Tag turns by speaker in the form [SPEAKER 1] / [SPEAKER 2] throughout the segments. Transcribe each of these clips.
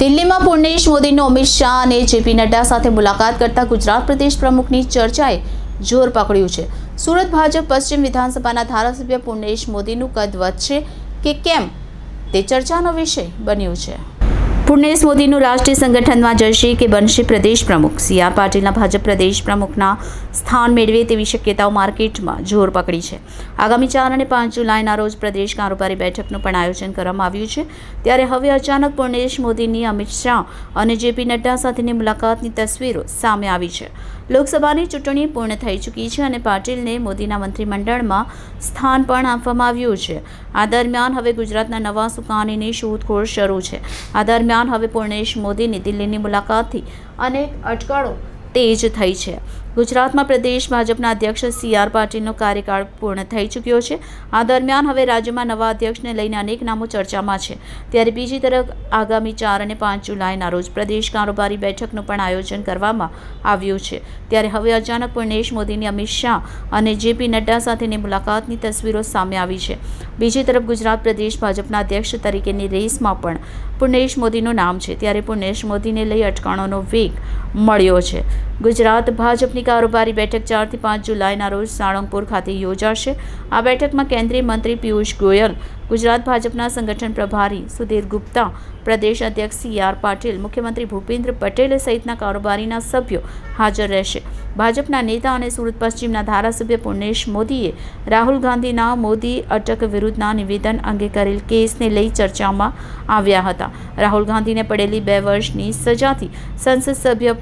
[SPEAKER 1] દિલ્હીમાં પૂર્ણેશ મોદીનો અમિત શાહ અને જેપી નડ્ડા સાથે મુલાકાત કરતા ગુજરાત પ્રદેશ પ્રમુખની ચર્ચાએ જોર પકડ્યું છે. સુરત ભાજપ પશ્ચિમ વિધાનસભાના ધારાસભ્ય પૂર્ણેશ મોદીનું કદ વધશે કે કેમ તે ચર્ચાનો વિષય બન્યું છે. પૂર્ણેશ મોદીનું રાષ્ટ્રીય સંગઠનમાં જશે કે બનશે પ્રદેશ પ્રમુખ? સી પાટીલના ભાજપ પ્રદેશ પ્રમુખના સ્થાન મેળવે તેવી શક્યતાઓ માર્કેટમાં જોર પકડી છે. આગામી ચાર અને પાંચ જુલાઈના રોજ પ્રદેશ કારોબારી બેઠકનું પણ આયોજન કરવામાં આવ્યું છે. ત્યારે હવે અચાનક પૂર્ણેશ મોદીની અમિત શાહ અને જેપી નડ્ડા સાથેની મુલાકાતની તસવીરો સામે આવી છે. લોકસભાની ચૂંટણી પૂર્ણ થઈ ચૂકી છે અને પાટીલને મોદીના મંત્રીમંડળમાં સ્થાન પણ આપવામાં આવ્યું છે. આ દરમિયાન હવે ગુજરાતના નવા સુકાનીની શોધખોળ શરૂ છે. આ દરમિયાન હવે પૂર્ણેશ મોદીની દિલ્હીની મુલાકાતથી અનેક અટકળો તેજ થઈ છે. ગુજરાતમાં પ્રદેશ ભાજપના અધ્યક્ષ સી આર પાટીલનો કાર્યકાળ પૂર્ણ થઈ ચૂક્યો છે. આ દરમિયાન હવે રાજ્યમાં નવા અધ્યક્ષને લઈને અનેક નામો ચર્ચામાં છે. ત્યારે બીજી તરફ આગામી ચાર અને પાંચ જુલાઈના રોજ પ્રદેશ કારોબારી બેઠકનું પણ આયોજન કરવામાં આવ્યું છે. ત્યારે હવે અચાનક પૂર્ણેશ મોદીની અમિત શાહ અને જેપી નડ્ડા સાથેની મુલાકાતની તસવીરો સામે આવી છે. બીજી તરફ ગુજરાત પ્રદેશ ભાજપના અધ્યક્ષ તરીકેની રેસમાં પણ પૂર્ણેશ મોદીનું નામ છે. ત્યારે પૂર્ણેશ મોદીને લઈ અટકણોનો વેગ મળ્યો છે. ગુજરાત ભાજપની કારોબારી બેઠક ચારથી પાંચ જુલાઈના રોજ સાળંગપુર ખાતે યોજાશે. આ બેઠકમાં કેન્દ્રીય મંત્રી પિયુષ ગોયલ, ગુજરાત ભાજપના સંગઠન પ્રભારી સુધીર ગુપ્તા, પ્રદેશ અધ્યક્ષ સી આર પાટીલ, મુખ્યમંત્રી ભૂપેન્દ્ર પટેલ સહિતના કારોબારીના સભ્યો હાજર રહેશે. ભાજપના નેતા અને સુરત પશ્ચિમના ધારાસભ્ય પુર્ણેશ મોદીએ રાહુલ ગાંધીના મોદી અટક વિરુદ્ધના નિવેદન અંગે કરેલ કેસને લઈ ચર્ચામાં આવ્યા હતા. રાહુલ ગાંધીને પડેલી બે વર્ષની સજાથી સંસદ સભ્ય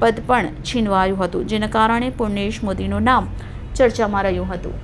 [SPEAKER 1] પદ પણ છીનવાયું હતું જેના કારણે પુર્ણેશ મોદીનું નામ ચર્ચામાં રહ્યું હતું.